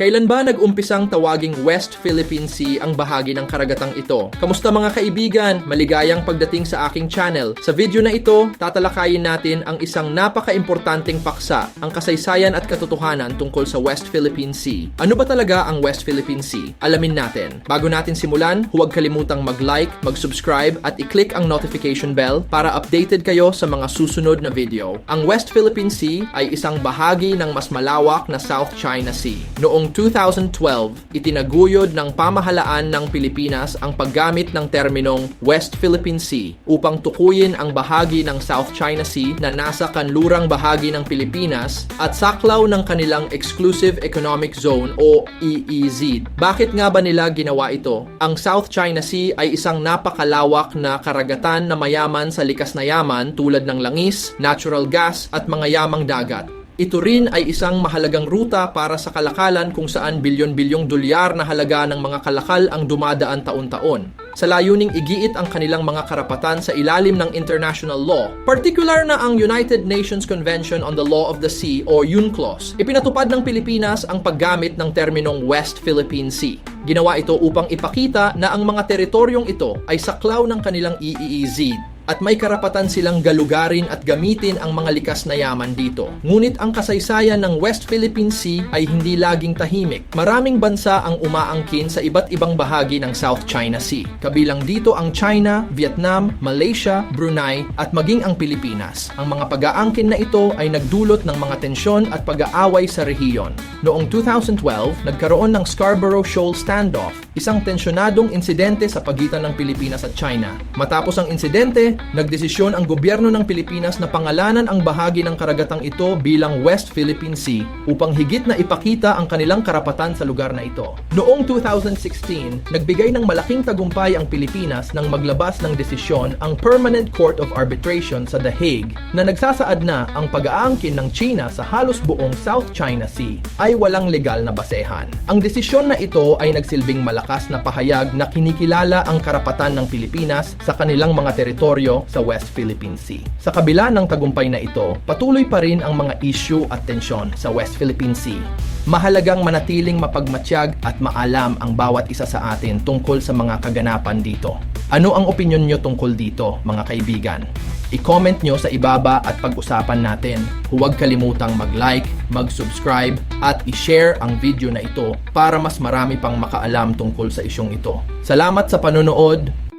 Kailan ba nag-umpisang tawaging West Philippine Sea ang bahagi ng karagatang ito? Kamusta mga kaibigan? Maligayang pagdating sa aking channel. Sa video na ito, tatalakayin natin ang isang napaka-importanting paksa, ang kasaysayan at katotohanan tungkol sa West Philippine Sea. Ano ba talaga ang West Philippine Sea? Alamin natin. Bago natin simulan, huwag kalimutang mag-like, mag-subscribe at i-click ang notification bell para updated kayo sa mga susunod na video. Ang West Philippine Sea ay isang bahagi ng mas malawak na South China Sea. Noong 2012, itinaguyod ng pamahalaan ng Pilipinas ang paggamit ng terminong West Philippine Sea upang tukuyin ang bahagi ng South China Sea na nasa kanlurang bahagi ng Pilipinas at saklaw ng kanilang Exclusive Economic Zone o EEZ. Bakit nga ba nila ginawa ito? Ang South China Sea ay isang napakalawak na karagatan na mayaman sa likas na yaman tulad ng langis, natural gas at mga yamang dagat. Ito rin ay isang mahalagang ruta para sa kalakalan kung saan bilyon-bilyong dolyar na halaga ng mga kalakal ang dumadaan taon-taon. Sa layuning igiit ang kanilang mga karapatan sa ilalim ng international law, particular na ang United Nations Convention on the Law of the Sea o UNCLOS, ipinatupad ng Pilipinas ang paggamit ng terminong West Philippine Sea. Ginawa ito upang ipakita na ang mga teritoryong ito ay saklaw ng kanilang E EEZ at may karapatan silang galugarin at gamitin ang mga likas na yaman dito. Ngunit ang kasaysayan ng West Philippine Sea ay hindi laging tahimik. Maraming bansa ang umaangkin sa iba't ibang bahagi ng South China Sea. Kabilang dito ang China, Vietnam, Malaysia, Brunei at maging ang Pilipinas. Ang mga pag-aangkin na ito ay nagdulot ng mga tensyon at pag-aaway sa rehiyon. Noong 2012, nagkaroon ng Scarborough Shoal Standoff, isang tensyonadong insidente sa pagitan ng Pilipinas at China. Matapos ang insidente, nagdesisyon ang gobyerno ng Pilipinas na pangalanan ang bahagi ng karagatang ito bilang West Philippine Sea upang higit na ipakita ang kanilang karapatan sa lugar na ito. Noong 2016, nagbigay ng malaking tagumpay ang Pilipinas nang maglabas ng desisyon ang Permanent Court of Arbitration sa The Hague na nagsasaad na ang pag-aangkin ng China sa halos buong South China Sea ay walang legal na basehan. Ang desisyon na ito ay nagsilbing malakas na pahayag na kinikilala ang karapatan ng Pilipinas sa kanilang mga teritoryo sa West Philippine Sea. Sa kabila ng tagumpay na ito, patuloy pa rin ang mga issue at tensyon sa West Philippine Sea. Mahalagang manatiling mapagmatsyag at maalam ang bawat isa sa atin tungkol sa mga kaganapan dito. Ano ang opinion nyo tungkol dito, mga kaibigan? I-comment nyo sa ibaba at pag-usapan natin. Huwag kalimutang mag-like, mag-subscribe, at i-share ang video na ito para mas marami pang makaalam tungkol sa isyong ito. Salamat sa panonood.